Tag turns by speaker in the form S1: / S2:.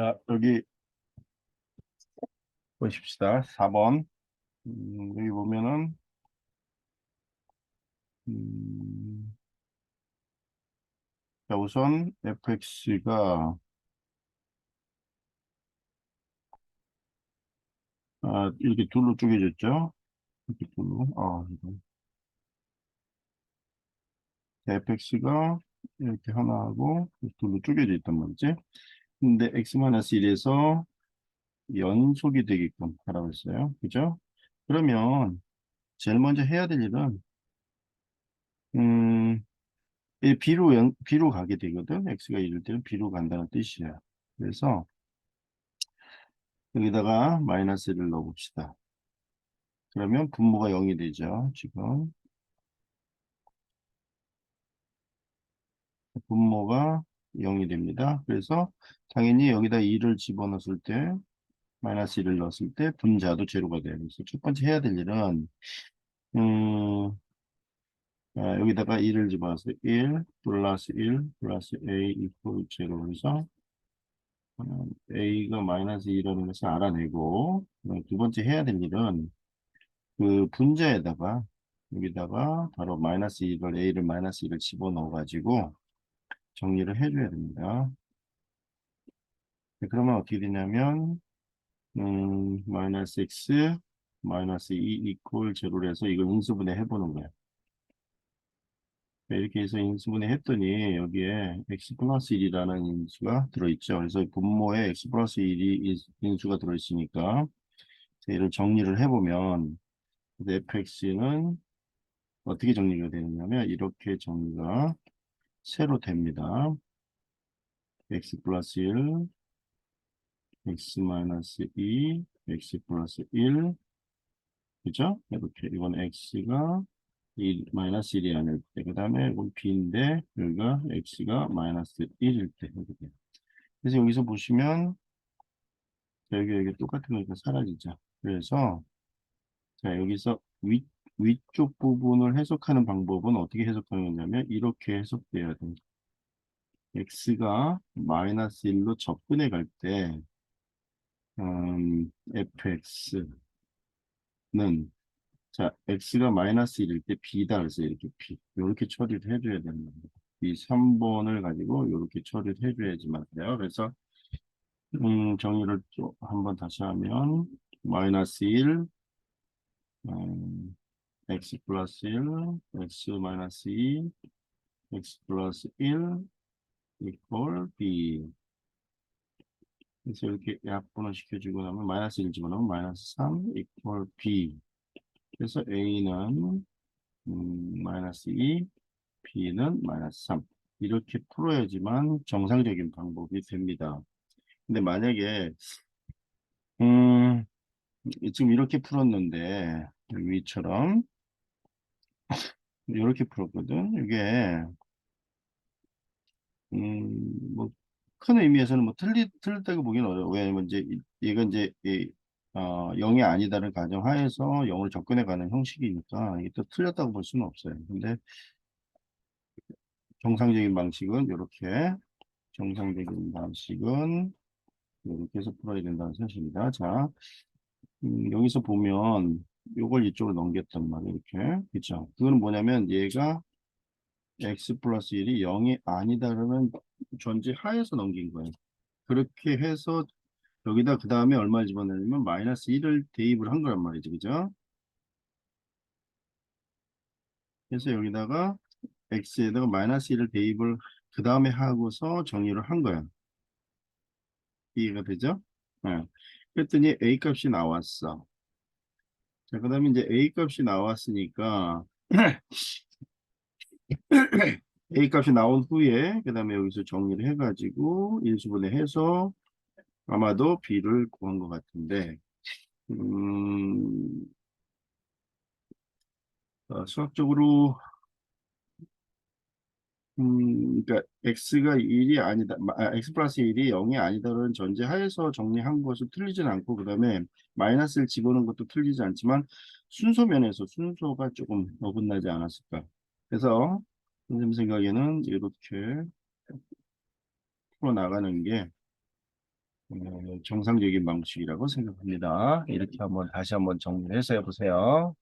S1: 자, 여기 보십시다. 4번. 음, 여기 보면은, 음, 자, 우선 fx가 아, 이렇게 둘로 쪼개졌죠? 이렇게 둘로. 아, 이거. 자, fx가 이렇게 하나 하고 둘로 쪼개져 있단 말이지. 근데 x-1에서 연속이 되게끔 하라고 했어요. 그죠? 그러면 제일 먼저 해야 될 일은 음, 이 B로, 연, B로 가게 되거든. X가 이럴 때는 B로 간다는 뜻이야. 그래서 여기다가 마이너스를 넣어봅시다. 그러면 분모가 0이 되죠. 지금 분모가 0이 됩니다. 그래서 당연히 여기다 2를 집어넣었을 때 마이너스 1을 넣었을 때 분자도 제로가 돼요. 그래서 첫 번째 해야 될 일은 음, 아, 여기다가 2를 집어넣어서 1 플러스 1 플러스 a 이퀄 제로 그래서 음, a가 마이너스 2라는 것을 알아내고 두 번째 해야 될 일은 그 분자에다가 여기다가 바로 마이너스 2를 a를 마이너스 2를 집어넣어 가지고 정리를 해줘야 됩니다. 네, 그러면 어떻게 되냐면 음, 마이너스 x 마이너스 2 이퀄 제로를 해서 이걸 인수분해 해보는 거예요. 네, 이렇게 해서 인수분해 했더니 여기에 x 플러스 1이라는 인수가 들어있죠. 그래서 분모에 x 플러스 1이 인수가 들어있으니까 얘를 정리를 해보면 fx는 어떻게 정리가 되느냐면 이렇게 정리가 새로 됩니다. x 플러스 1, x 마이너스 2, x 플러스 1, 그죠? 이렇게 이건 x가 1, 마이너스 1이 아닐 때, 그 다음에 이건 b인데 여기가 x가 마이너스 1일 때 이렇게 돼요. 그래서 여기서 보시면 여기 여기 똑같은 거니까 사라지죠. 그래서 자 여기서 위 위쪽 부분을 해석하는 방법은 어떻게 해석하는 거냐면 이렇게 해석돼야 돼요. x가 마이너스 1로 접근해 갈 때, 음, fx는, 자, x가 마이너스 1일 때 b다. 그래서 이렇게 b. 이렇게 처리를 해줘야 되는 겁니다. 이 3번을 가지고 이렇게 처리를 해줘야지만 돼요. 그래서, 음, 정리를 또 한번 다시 하면, 마이너스 1, 음, x 플러스 1, x 마이너스 2, x 플러스 1, 이퀄 b 그래서 이렇게 약분을 시켜주고 나면 마이너스 1 집어넣으면 마이너스 3 이퀄 b 그래서 a는 음, 마이너스 2 b는 마이너스 3 이렇게 풀어야지만 정상적인 방법이 됩니다. 근데 만약에 음, 지금 이렇게 풀었는데 위처럼 이렇게 풀었거든. 이게 음, 뭐, 큰 의미에서는 뭐 틀리, 틀렸다고 보기는 어려워요. 왜냐면 이제, 이- 얘가 이제, 이, 어, 0이 아니다를 가정 하에서 0을 접근해 가는 형식이니까 이게 또 틀렸다고 볼 수는 없어요. 근데 정상적인 방식은 이렇게, 정상적인 방식은 이렇게 해서 풀어야 된다는 사실입니다. 자, 음, 여기서 보면 요걸 이쪽으로 넘겼단 말이에요. 이렇게. 그쵸? 그거는 뭐냐면 얘가 x 플러스 1이 0이 아니다라는 전제 하에서 넘긴 거예요. 그렇게 해서 여기다 그 다음에 얼마 집어넣냐면 마이너스 1을 대입을 한 거란 말이죠. 그죠? 그래서 여기다가 x에다가 마이너스 1을 대입을 그 다음에 하고서 정의를 한 거야. 이해가 되죠? 네. 그랬더니 a 값이 나왔어. 자, 그 다음에 이제 a 값이 나왔으니까 A 값이 나온 후에 그 다음에 여기서 정리를 해가지고 인수분해 해서 아마도 B를 구한 것 같은데 음, 어, 수학적으로 음, 그러니까 x가 1이 아니다, 마- 아, x 플러스 1이 0이 아니다라는 전제 하에서 정리한 것은 틀리진 않고 그 다음에 마이너스를 집어넣은 것도 틀리지 않지만 순서 면에서 순서가 조금 어긋나지 않았을까. 그래서 선생님 생각에는 이렇게 풀어 나가는 게 어, 정상적인 방식이라고 생각합니다. 이렇게 한번 다시 한번 정리해서 해보세요.